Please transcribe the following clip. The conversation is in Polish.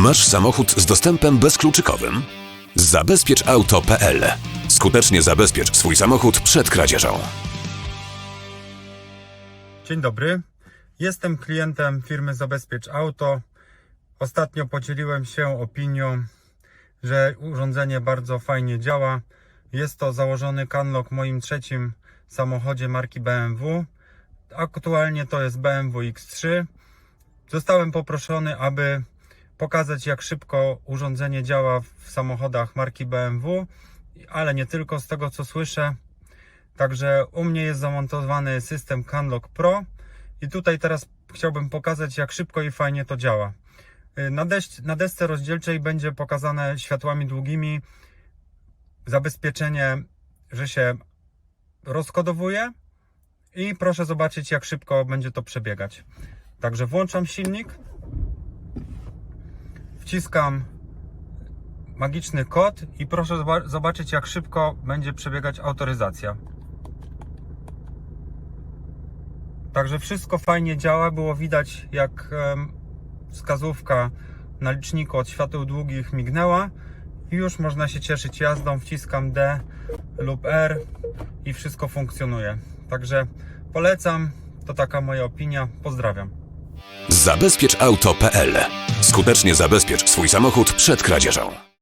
Masz samochód z dostępem bezkluczykowym? Zabezpieczauto.pl. Skutecznie zabezpiecz swój samochód przed kradzieżą. Dzień dobry. Jestem klientem firmy Zabezpiecz Auto. Ostatnio podzieliłem się opinią, że urządzenie bardzo fajnie działa. Jest to założony Canlock w moim trzecim samochodzie marki BMW. Aktualnie to jest BMW X3. Zostałem poproszony, aby pokazać jak szybko urządzenie działa w samochodach marki BMW, ale nie tylko z tego co słyszę. Także u mnie jest zamontowany system CanLock Pro i tutaj teraz chciałbym pokazać jak szybko i fajnie to działa. Y, Na, na desce rozdzielczej będzie pokazane światłami długimi zabezpieczenie, że się rozkodowuje i proszę zobaczyć jak szybko będzie to przebiegać. Także włączam silnik, wciskam magiczny kod i proszę zoba- zobaczyć jak szybko będzie przebiegać autoryzacja. Także wszystko fajnie działa. Było widać, jak wskazówka na liczniku od świateł długich mignęła. I już można się cieszyć jazdą. Wciskam D lub R i wszystko funkcjonuje. Także polecam. To taka moja opinia. Pozdrawiam. Zabezpieczauto.pl. Skutecznie zabezpiecz swój samochód przed kradzieżą.